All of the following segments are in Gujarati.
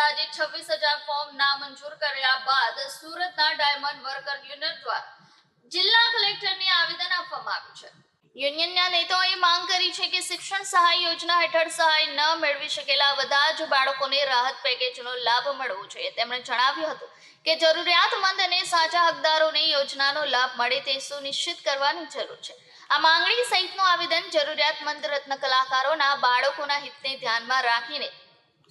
અંદાજે છવ્વીસ હજાર ફોર્મ નામંજૂર કર્યા બાદ સુરતના ડાયમંડ વર્કર યુનિયન દ્વારા જિલ્લા કલેક્ટરને આવેદન આપવામાં આવ્યું છે. યુનિયનના નેતાઓએ માંગ કરી છે કે શિક્ષણ સહાય યોજના હેઠળ સહાય ન મેળવી શકેલા બધા જ બાળકોને રાહત પેકેજનો લાભ મળવો જોઈએ. તેમણે જણાવ્યું હતું કે જરૂરિયાતમંદ અને સાચા હકદારોને યોજનાનો લાભ મળે તે સુનિશ્ચિત કરવાની જરૂર છે. આ માંગણી સહિતનું આવેદન જરૂરિયાતમંદ રત્ન કલાકારોના બાળકોના હિતને ધ્યાનમાં રાખીને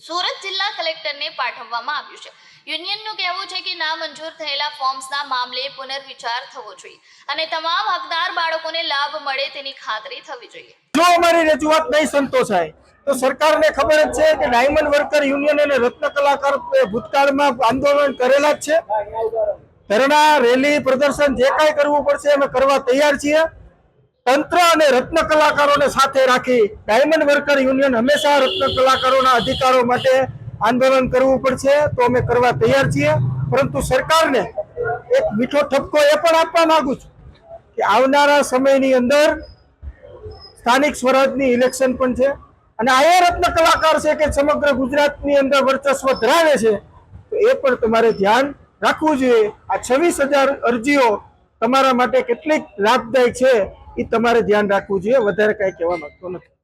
સુરત જિલ્લા કલેક્ટરને પાઠવવામાં આવ્યું છે. યુનિયનનું કહેવું છે કે નામંજૂર થયેલા ફોર્મ્સના મામલે પુનર્વિચાર થવો જોઈએ અને તમામ હકદાર બાળકોને લાભ મળે તેની ખાતરી થવી જોઈએ. જો અમારી રજૂઆત નહીં સંતોષાય, તો સરકારને ખબર જ છે કે ડાયમંડ વર્કર યુનિયન અને રત્ન કલાકાર ભૂતકાળમાં આંદોલન કરેલા જ છે. ધરણા, રેલી, પ્રદર્શન જે કાંઈ કરવું પડશે અમે કરવા તૈયાર છીએ. તંત્ર અને રત્ન કલાકારોને સાથે રાખી ડાયમંડ વર્કર યુનિયન હંમેશા રત્ન કલાકારોના અધિકારો માટે આંદોલન કરવું પડશે તો અમે કરવા તૈયાર છીએ. પરંતુ સરકારને એક મીઠો ઠપકો એ પણ આપવા માંગુ છું કે આવનારા સમયની અંદર સ્થાનિક સ્વરાજની ઇલેક્શન પણ છે અને આ એ રત્ન કલાકાર છે કે સમગ્ર ગુજરાતની અંદર વર્ચસ્વ ધરાવે છે, તો એ પણ તમારે ધ્યાન રાખવું જોઈએ. આ છવ્વીસ હજાર અરજીઓ તમારા માટે કેટલીક લાભદાયક છે એ તમારે ધ્યાન રાખવું જોઈએ વધારે કાંઈ કહેવા માંગતો નથી.